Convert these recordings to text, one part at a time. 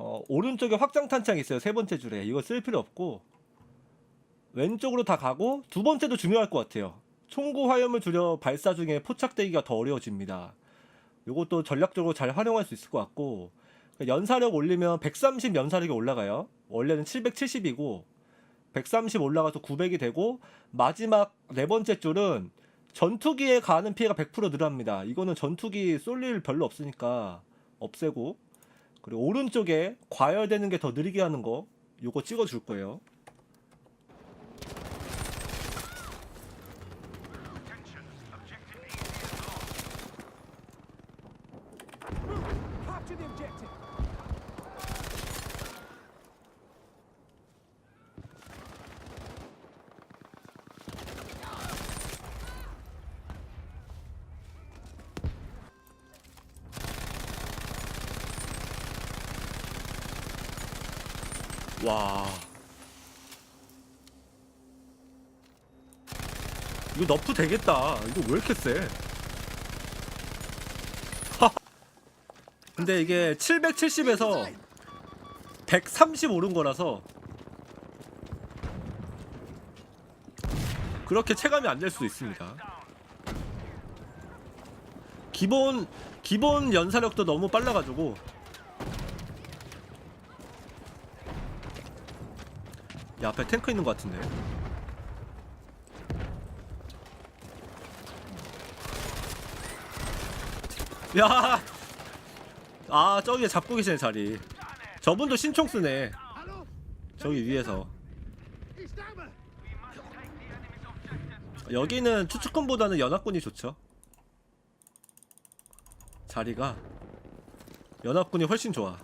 어, 오른쪽에 확장 탄창 있어요. 세 번째 줄에. 이거 쓸 필요 없고 왼쪽으로 다 가고 두 번째도 중요할 것 같아요. 총구 화염을 줄여 발사 중에 포착되기가 더 어려워집니다. 이것도 전략적으로 잘 활용할 수 있을 것 같고 연사력 올리면 130 연사력이 올라가요. 원래는 770이고 130 올라가서 900이 되고 마지막 네 번째 줄은 전투기에 가는 피해가 100% 늘어납니다. 이거는 전투기 쏠 일 별로 없으니까 없애고 그리고 오른쪽에 과열되는 게 더 느리게 하는 거 요거 찍어 줄 거예요. 와. 이거 너프 되겠다. 이거 왜 이렇게 세? 근데 이게 770에서 130 오른 거라서 그렇게 체감이 안 될 수도 있습니다. 기본 기본 연사력도 너무 빨라가지고 야 앞에 탱크 있는 것 같은데 야! 아 저기에 잡고 계시네 자리 저분도 신총 쓰네? 저기 위에서! 여기는 추측권보다는 연합군이 좋죠 자리가 연합군이 훨씬 좋아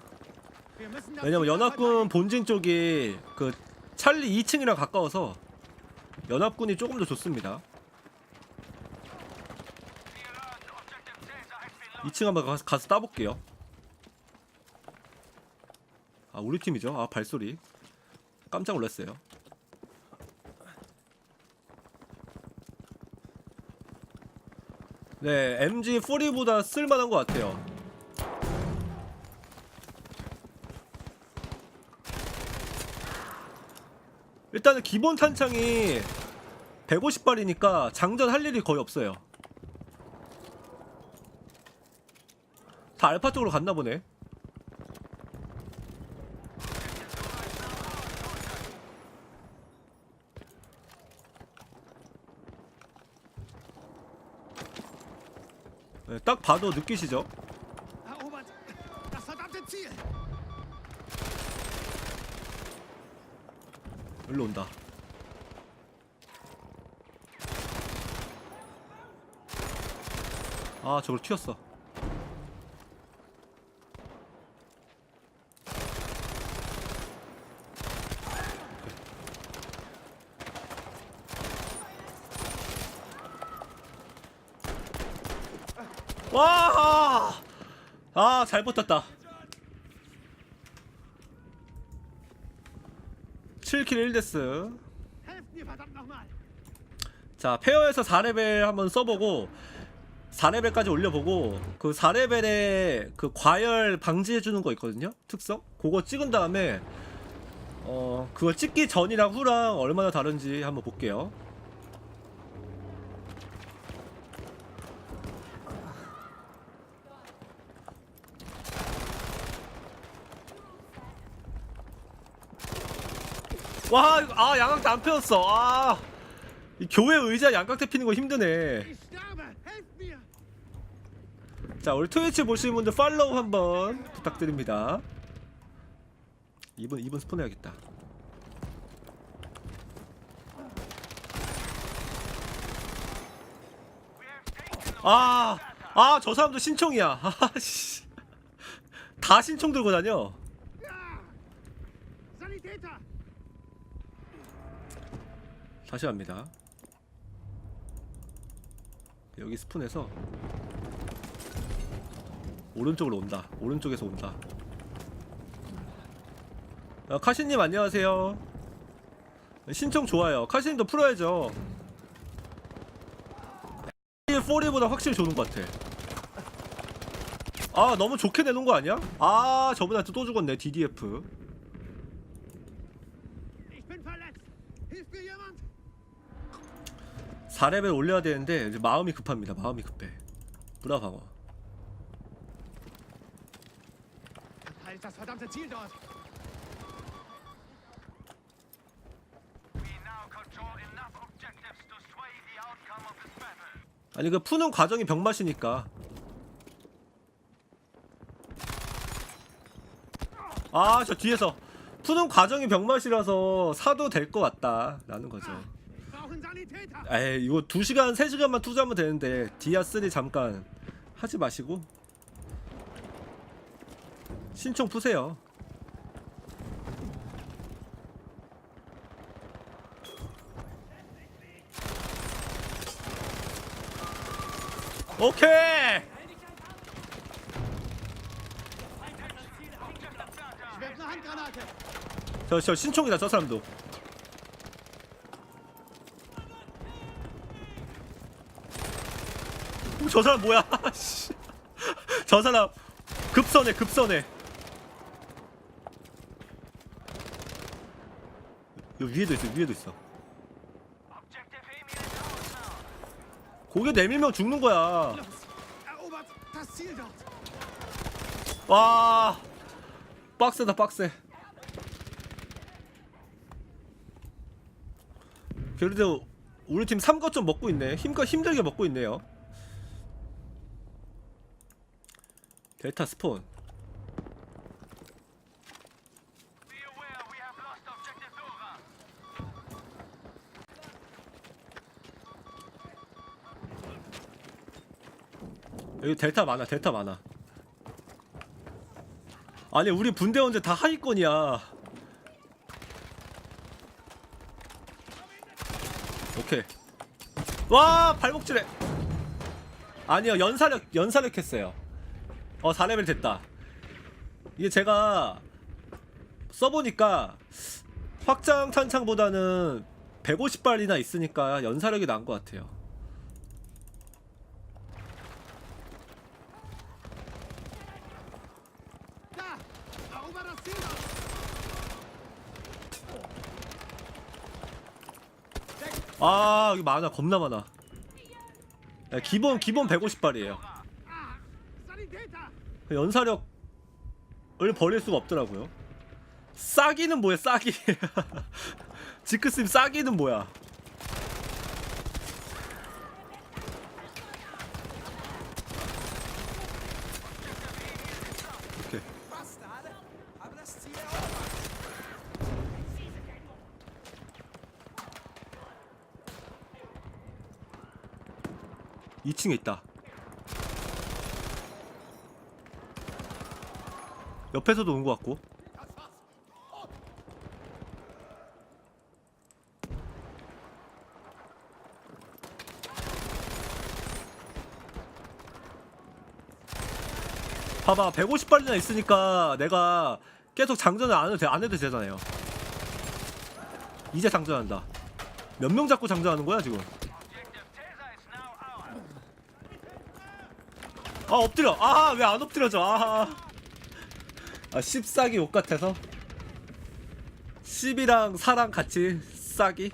왜냐면 연합군 본진 쪽이 그 찰리 2층이랑 가까워서 연합군이 조금 더 좋습니다. 2층 한번 가서, 가서 따볼게요. 아 우리 팀이죠. 아 발소리 깜짝 놀랐어요. 네 MG 4보다 쓸만한 것 같아요. 일단은 기본 탄창이 150발이니까 장전 할 일이 거의 없어요. 다 알파 쪽으로 갔나 보네. 네, 딱 봐도 느끼시죠? 일로 온다. 아, 저걸 튀었어. 와! 아, 잘 버텼다. 7킬 1데스. Helft mir verdammt nochmal! 자 페어에서 4레벨 한번 써보고 4레벨까지 올려보고 그 4레벨에 그 과열 방지해주는 거 있거든요 특성 그거 찍은 다음에 어 그거 찍기 전이랑 후랑 얼마나 다른지 한번 볼게요 와아 양각대 안 펴졌어 아 이 교회 의자 양각대 피는 거 힘드네. 자, 우리 트위치 보시는 분들 팔로우 한번 부탁드립니다. 이분 이분 스폰 해야겠다. 아, 아, 저 사람도 신청이야. 아, 씨. 다 신청 들고 다녀. 다시 갑니다. 여기 스푼에서 오른쪽으로 온다. 오른쪽에서 온다. 아, 카시님 안녕하세요. 신청 좋아요. 카시님도 풀어야죠. 4리보다 확실히 좋은 것 같아. 아 너무 좋게 내놓은 거 아니야? 아 저번에 또 죽었네 DDF 4레벨 올려야 되는데 이제 마음이 급합니다 마음이 급해 브라 방어. 아니 그 푸는 과정이 병맛이니까 아 저 뒤에서 푸는 과정이 병맛이라서 사도 될 것 같다 라는 거죠. 에이 이거 2시간 3시간만 투자하면 되는데 디아3 잠깐 하지 마시고 신청 푸세요. 오케이. 저, 저 신총이다 저 사람도 저 사람 뭐야 씨. 저 사람 급선해 급선해 여기 위에도 있어 위에도 있어. 고개 내밀면 죽는 거야. 와 빡세다 빡세 그래도 우리 팀 3것 좀 먹고 있네 힘껏 힘들게 먹고 있네요 델타 스폰. 여기 델타 많아 델타 많아. 아니 우리 분대 언제 다 하위권이야. 오케이. 와 발목질해. 아니요 연사력 연사력 했어요 어 4레벨 됐다 이게 제가 써보니까 확장 탄창보다는 150발이나 있으니까 연사력이 나은 것 같아요. 아 여기 많아 겁나 많아 야, 기본 기본 150발이에요 Ah. Sanitäter. 연사력을 버릴 수가 없더라고요 싸기는 뭐야 싸기 지크스님 싸기는 뭐야 오케이 2층에 있다. 옆에서도 온 것 같고. 봐봐, 150발이나 있으니까 내가 계속 장전을 안 해도, 돼- 안 해도 되잖아요. 이제 장전한다. 몇 명 잡고 장전하는 거야, 지금? 아 엎드려 아 왜 안 엎드려져 아, 아 씹싸기 옷 같아서 씹이랑 사랑 같이 싸기.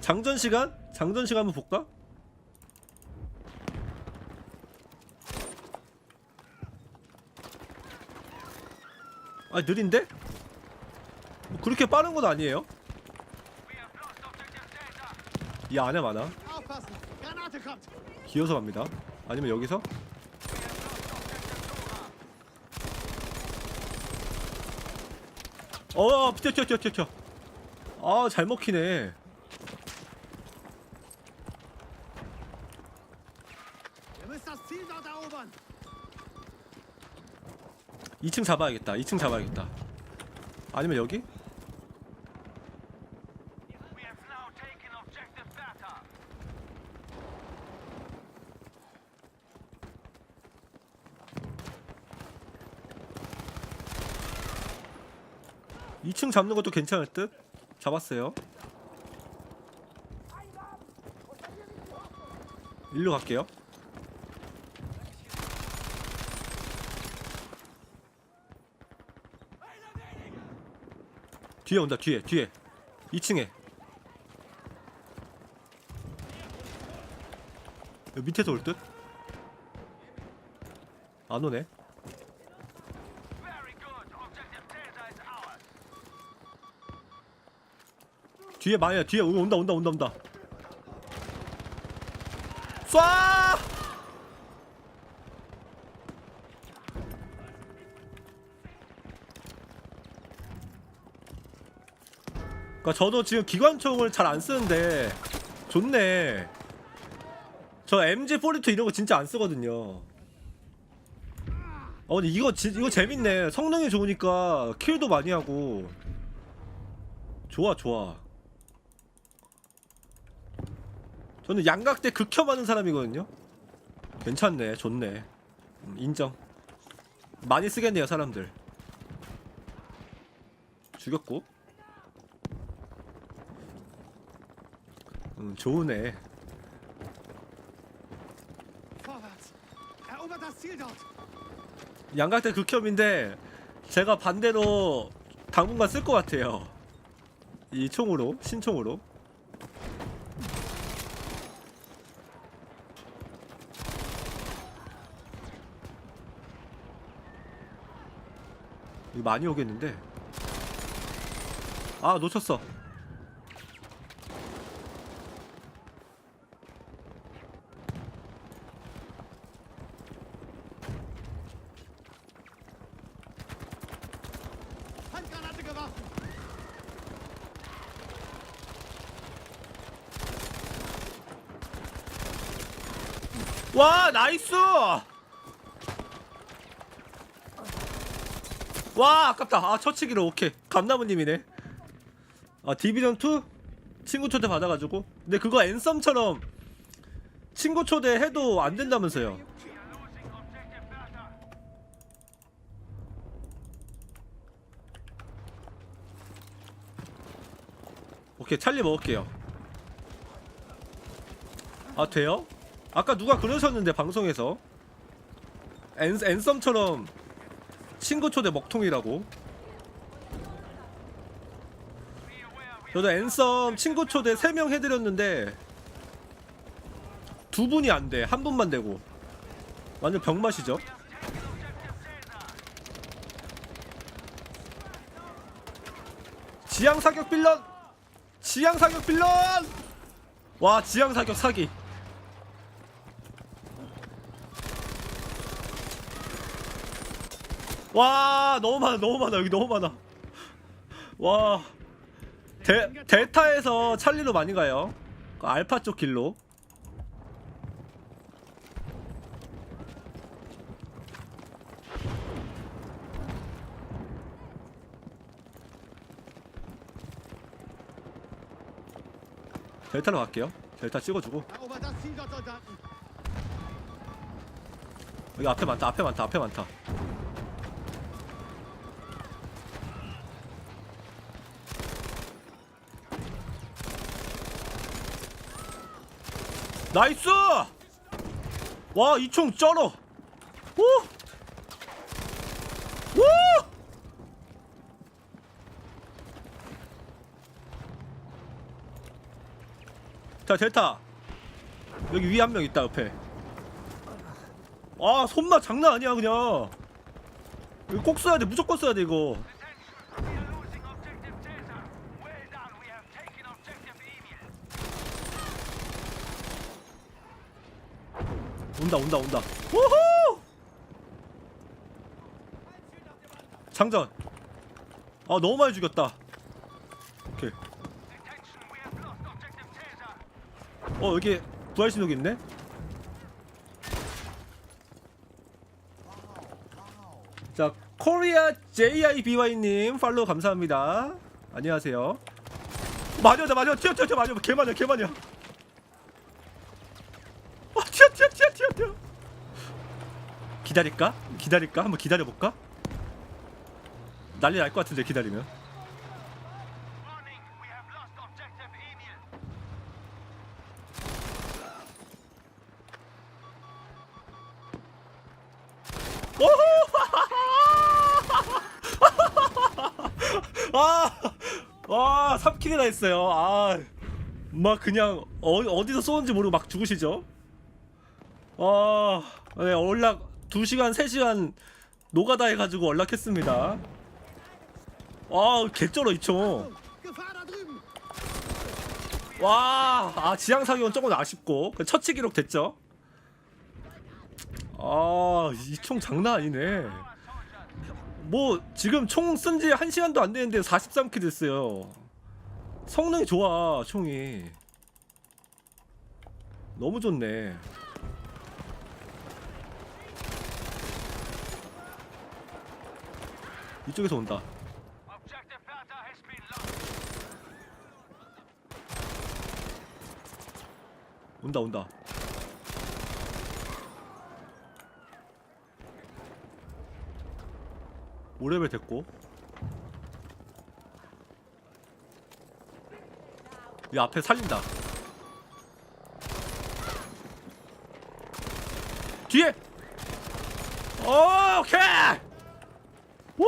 장전 시간 장전 시간 한번 볼까 아 느린데 뭐 그렇게 빠른 건 아니에요. 이 안에 많아. 기어서 갑니다 아니면 여기서 어 뛰어 뛰어 뛰어 뛰어 뛰어 아 잘 먹히네 Ihr müsst das Ziel dort erobern. 2층 잡아야겠다 2층 잡아야겠다 아니면 여기? 2층 잡는 것도 괜찮을 듯? 잡았어요 일로 갈게요. 뒤에 온다 뒤에 뒤에 2층에 여기 밑에서 올 듯? 안 오네 뒤에 많이야 뒤에 오- 온다 온다 온다 온다 쏴! 그러니까 저도 지금 기관총을 잘 안 쓰는데 좋네. 저 MG42 이런 거 진짜 안 쓰거든요. 어 근데 이거 지, 이거 재밌네. 성능이 좋으니까 킬도 많이 하고 좋아 좋아. 저는 양각대 극혐하는 사람이거든요. 괜찮네, 좋네. 음, 인정. 많이 쓰겠네요, 사람들. 죽였고. 음, 좋으네. 양각대 극혐인데 제가 반대로 당분간 쓸 것 같아요. 이 총으로, 신총으로. 이거 많이 오겠는데. 아 놓쳤어. 와 나이스 와 아깝다. 아 처치기로. 오케이. 감나무님이네. 아 디비전2 친구 초대 받아가지고. 근데 그거 앤썸처럼 친구 초대 해도 안 된다면서요. 오케이 찰리 먹을게요. 아 돼요? 아까 누가 그러셨는데 방송에서? 앤, 앤썸처럼 친구 초대 먹통이라고 저도 앤썸 친구 초대 3명 해드렸는데 두 분이 안 돼. 한 분만 되고. 완전 병맛이죠. 지향 사격 빌런! 지향 사격 빌런! 와, 지향 사격 사기. 와, 너무 많아, 너무 많아. 여기 너무 많아. 와. 데, 델타에서 찰리로 많이 가요. 그 알파 쪽 길로. 델타로 갈게요. 델타 찍어주고. 여기 앞에 많다, 앞에 많다, 앞에 많다. 나이스! 와, 이 총 쩔어! 오! 오! 자, 델타. 여기 위에 한 명 있다, 옆에. 아 손맛 장난 아니야 그냥 이거 꼭 써야 돼 무조건 써야 돼 이거 온다 온다 온다. 우후! 장전. 아 너무 많이 죽였다. 오케이. 어 여기 부활 신호기 있네? 자 코리아 JIBY님 팔로우 감사합니다. 안녕하세요. 마녀다 마녀. 튀어 튀어 마녀. 개마녀 개마녀 기다릴까? 기다릴까? 한번 기다려볼까? 난리 날 것 같은데 기다리면 3킬이나 했어요 아막 그냥 어, 어디서 쏘는지 모르고 막 죽으시죠 아 네, 올라 2시간, 3시간 노가다 해가지고 연락했습니다. 아, 개쩔어, 이 총. Gefahr da drüben! 와, 아, 지향 사격은 조금 아쉽고, 그 처치 기록 됐죠? 아, 이 총 장난 아니네. 뭐, 지금 총 쓴 지 1시간도 안 되는데 43킬 됐어요. 성능이 좋아, 총이. 너무 좋네. 이쪽에서 온다. 온다, 온다. 오레벨 됐고. 이 앞에 살린다. 뒤에! 오, 오케이! 우!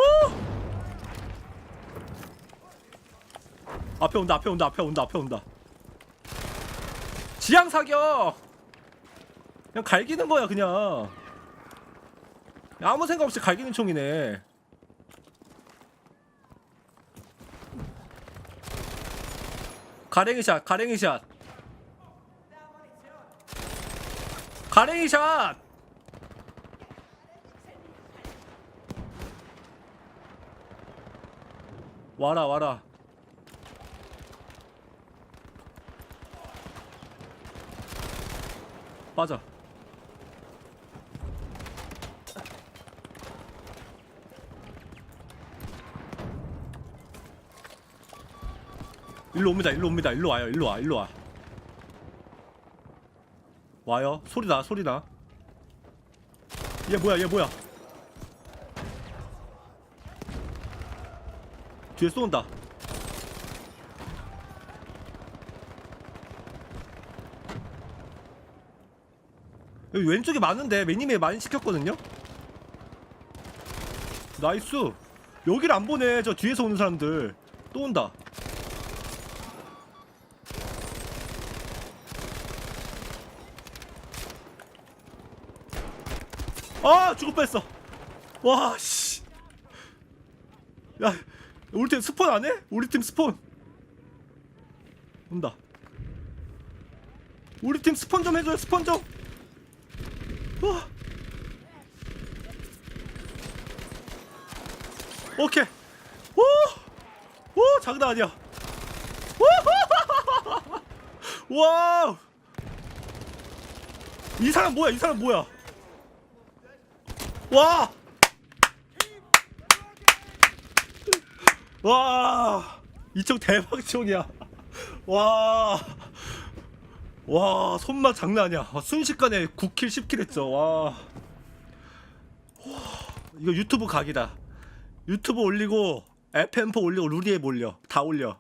앞에 온다, 앞에 온다, 앞에 온다, 앞에 온다. 지향 사격! 그냥 갈기는 거야, 그냥. 아무 생각 없이 갈기는 총이네. 가랭이 샷, 가랭이 샷. 가랭이 샷! 와라, 와라. 빠져. 일로 옵니다. 일로 옵니다. 일로 와요. 일로 와. 일로 와. 와요. 소리 나. 소리 나. 얘 뭐야? 얘 뭐야? 뒤에 쏜다. 여기 왼쪽에 많은데 매니메 많이 시켰거든요. 나이스. 여기를 안 보네. 저 뒤에서 오는 사람들 또 온다. 아 죽을 뻔했어. 와 씨. 야 우리 팀 스폰 안 해? 우리 팀 스폰. 온다. 우리 팀 스폰 좀 해줘요. 스폰 좀. 와. 오케이. 오! 오, 장난 아니야. 오! 와우! 이 사람 뭐야? 이 사람 뭐야? 와! 와! 이총 대박총이야. 와! 와, 손맛 장난 아니야. 와, 순식간에 9킬, 10킬 했죠. 와. 와, 이거 유튜브 각이다. 유튜브 올리고 FM4 올리고 루리에 올려. 다 올려.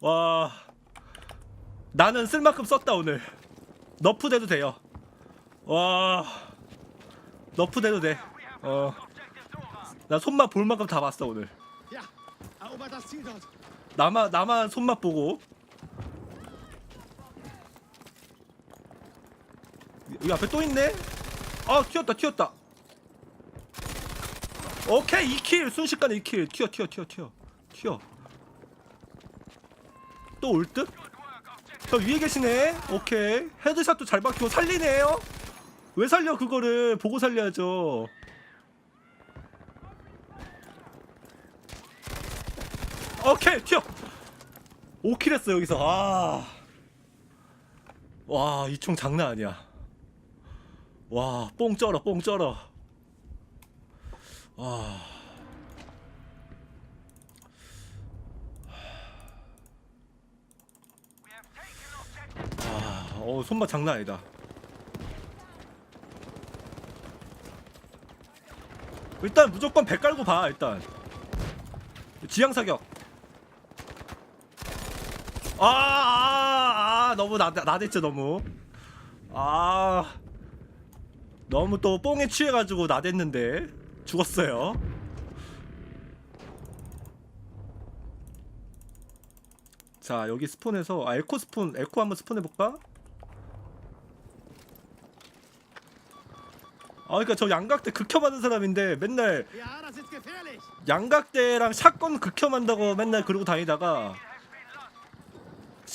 와. 나는 쓸 만큼 썼다 오늘. 너프 돼도 돼요. 와. 너프 돼도 돼. 어. 나 손맛 볼 만큼 다 봤어 오늘. 나만 나만 손맛 보고. 이 앞에 또 있네. 아 튀었다 튀었다. 오케이 2킬 순식간에 2킬 튀어 튀어 튀어 튀어 튀어. 또 올 듯? 저 위에 계시네. 오케이 헤드샷도 잘 박히고 살리네요. 왜 살려 그거를 보고 살려야죠. 오케이 튀어 5킬 했어 여기서 아. 와이 총 장난 아니야 와뽕 쩔어 뽕 쩔어 와 objective. 아, 어, 손맛 장난 아니다. 일단 무조건 배 깔고 봐, 일단. 지향 사격. 아, 아, 아, 너무 나, 나댔죠, 너무. 아. 너무 또 뽕에 취해가지고 나댔는데 죽었어요. 자 여기 스폰해서 아 에코 스폰 에코 한번 스폰해볼까? 아 그러니까 저 양각대 극혐하는 사람인데 맨날. 양각대랑 샷건 극혐한다고 맨날 그러고 다니다가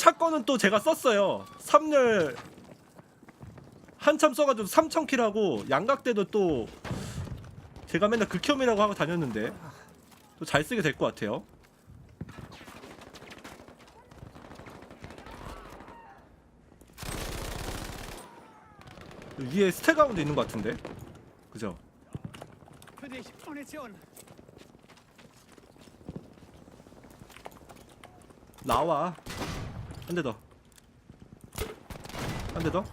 샷건은 또 제가 썼어요. 3열 한참 써가지고 3000킬하고 양각대도 또 제가 맨날 극혐이라고 하고 다녔는데 또 잘 쓰게 될 것 같아요. 위에 스테가운드 있는 것 같은데? 그죠? 나와 한 대 더 한 대 더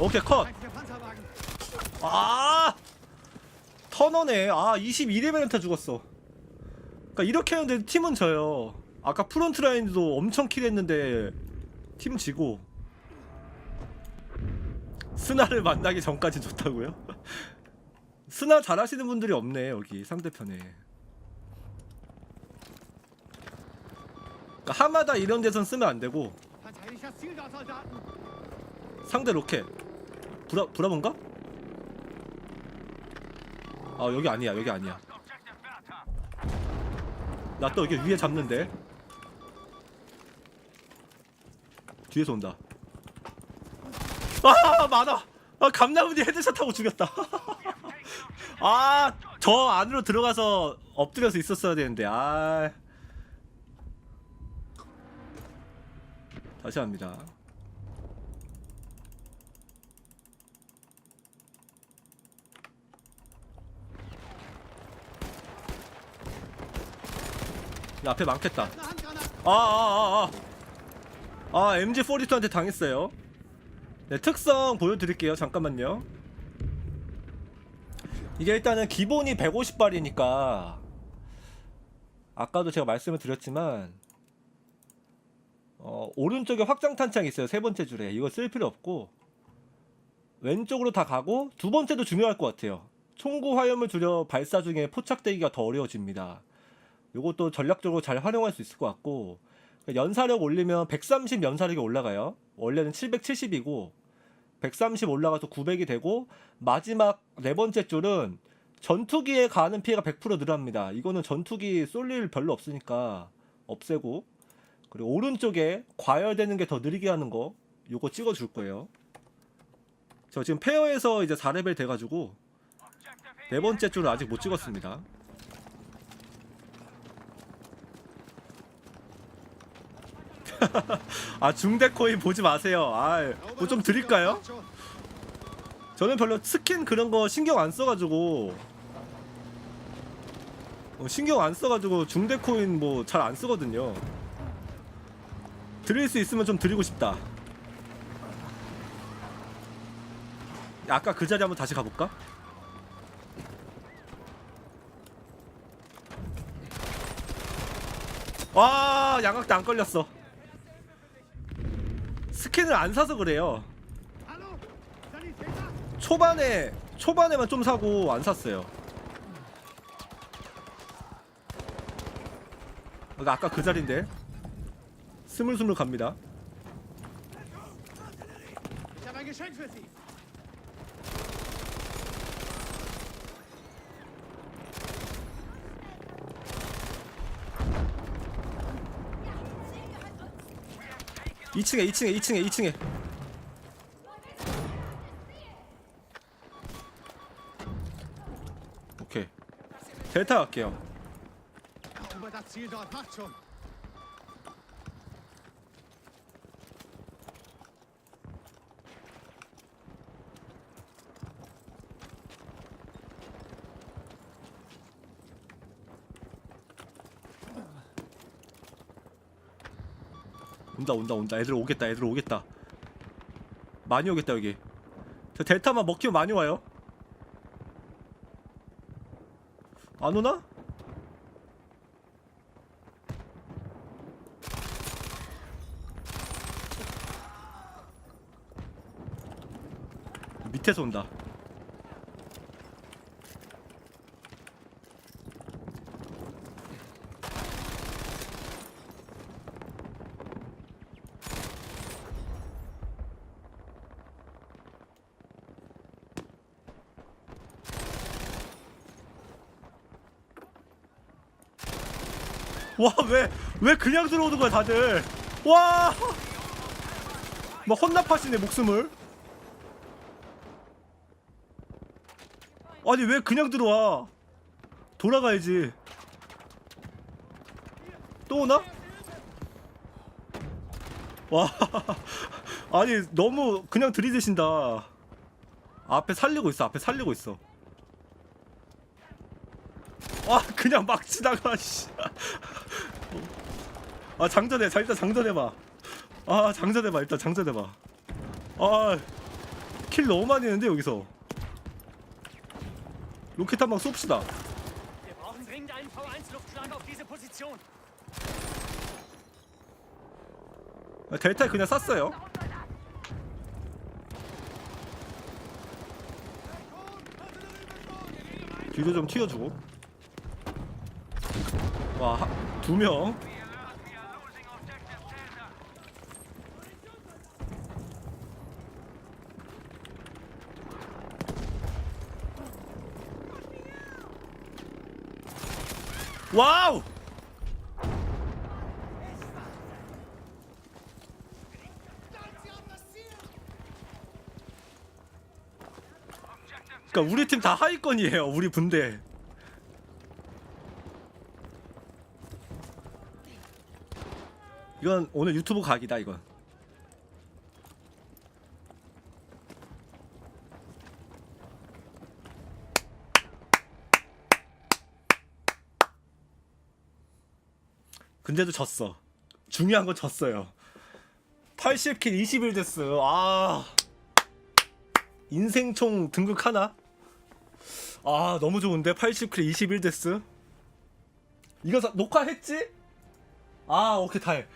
오케이 컷. 아! 터너네. 아, 22레벨한테 죽었어. 그러니까 이렇게 하는데 팀은 져요. 아까 프론트 라인도 엄청 킬했는데 팀 지고 스나를 만나기 전까지 좋다고요? 스나 잘하시는 분들이 없네 여기 상대편에. 그러니까 하마다 이런 데선 쓰면 안 되고. 상대 로켓 브라 브라본가? 아 여기 아니야 여기 아니야. 나 또 여기 위에 잡는데 뒤에서 온다 아 많아 아 감나무니 헤드샷 하고 죽였다 아 저 안으로 들어가서 엎드려서 있었어야 되는데 아 다시 합니다 야, 앞에 많겠다. 아, 아, 아, 아. 아, MG42한테 당했어요. 네, 특성 보여드릴게요. 잠깐만요. 이게 일단은 기본이 150발이니까 아까도 제가 말씀을 드렸지만 어, 오른쪽에 확장 탄창이 있어요. 세 번째 줄에 이거 쓸 필요 없고 왼쪽으로 다 가고 두 번째도 중요할 것 같아요. 총구 화염을 줄여 발사 중에 포착되기가 더 어려워집니다. 요것도 전략적으로 잘 활용할 수 있을 것 같고 연사력 올리면 130 연사력이 올라가요. 원래는 770이고 130 올라가서 900이 되고 마지막 네 번째 줄은 전투기에 가는 피해가 100% 늘어납니다. 이거는 전투기 쏠 일 별로 없으니까 없애고 그리고 오른쪽에 과열되는 게 더 느리게 하는 거 요거 찍어 줄 거예요. 저 지금 페어에서 이제 4레벨 돼가지고 네 번째 줄은 아직 못 찍었습니다. 아 중대 코인 보지 마세요. 아뭐 좀 드릴까요? 저는 별로 스킨 그런 거 신경 안 써가지고 어, 신경 안 써가지고 중대 코인 뭐 잘 안 쓰거든요. 드릴 수 있으면 좀 드리고 싶다. 아까 그 자리 한번 다시 가볼까? 와 양각대 안 걸렸어. 스킨을 안 사서 그래요. 초반에 초반에만 좀 사고 안 샀어요. 그러니까 아까 그 자리인데 스물스물 갑니다. 이층에이층에이층에이층에 오케이. 델타 갈게요. 온다 온다. 애들 오겠다. 애들 오겠다. 많이 오겠다 여기. 저 델타만 먹히면 많이 와요. 안 오나? 밑에서 온다. 와, 왜, 왜 그냥 들어오는 거야, 다들? 와! 막 혼납하시네, 목숨을. 아니, 왜 그냥 들어와? 돌아가야지. 또 오나? 와, 아니, 너무 그냥 들이대신다. 앞에 살리고 있어, 앞에 살리고 있어. 아, 그냥 막 지나가, 씨. 아 장전해. 자 일단 장전해봐. 아 장전해봐. 일단 장전해봐. 아킬 너무 많이 했는데 여기서. 로켓 한 방 쏩시다. Wir brauchen dringend einen V1-Luftschlag auf diese Position. 아, 델타에 그냥 쐈어요. 뒤로 좀 튀어주고 losing objective Delta. 와우 그러니까 우리 팀 다 하위권이에요 우리 분대 이건 오늘 유튜브 각이다 이건. 근데도 졌어. 중요한 건 졌어요. 80킬 21데스 아. 인생총 등극 하나? 아 너무 좋은데? 80킬 21 데스 이거 사- 녹화했지? 아 오케이 다해